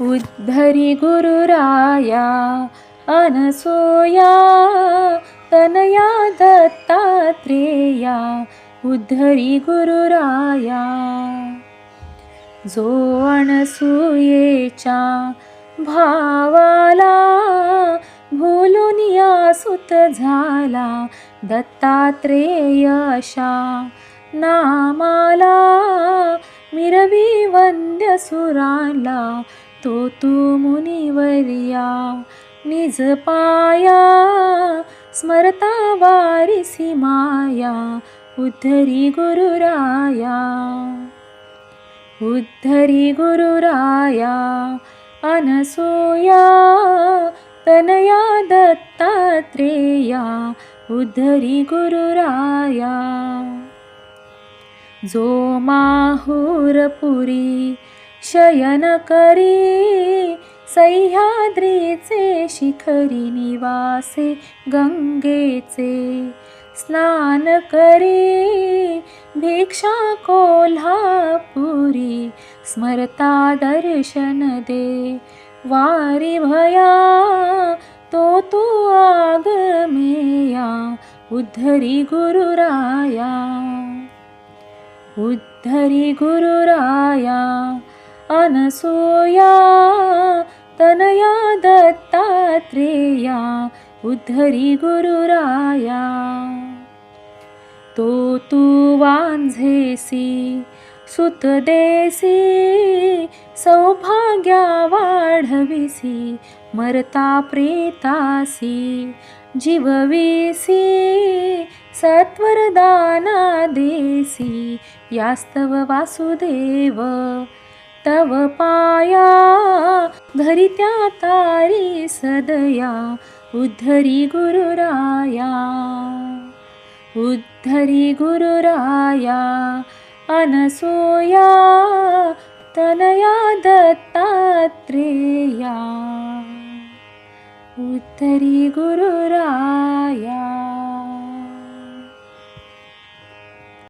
उद्धरी गुरुराया अनसोया तनया दत्तात्रेया उद्धरी गुरुराया। जो अणसूयेच्या भावाला भूलून या सुत झाला दत्तात्रेयशा नामाला मिरवी वंद्य सुराला तो तू मुनिवर्या निज पाया स्मरता वारिसी माया उद्धरी गुरुराया उद्धरी गुरुराया अनसूया तनया दत्तात्रेया उद्धरी गुरुराया जो माहुरपुरी शयन करी सह्याद्रीचे शिखरी निवासे गंगेचे स्नान करी भिक्षा कोल्हापुरी स्मरता दर्शन दे. वारी भया तो तू आगमेया उद्धरी गुरुराया उद्धरी गुरुराया. अनसूया तनया दत्तात्रेया उद्धरी गुरुराया। तो तू वांझेसी सुत देसी सौभाग्या वाढविसी मरता प्रेतासी जीवविसी सत्वरदाना देसी यास्तव वासुदेव। तव पाया। धरित्या तारी सदया। उद्धरी गुरुराया। उद्धरी गुरुराया। अनसूया। तनया दत्तात्रेया। उद्धरी गुरुराया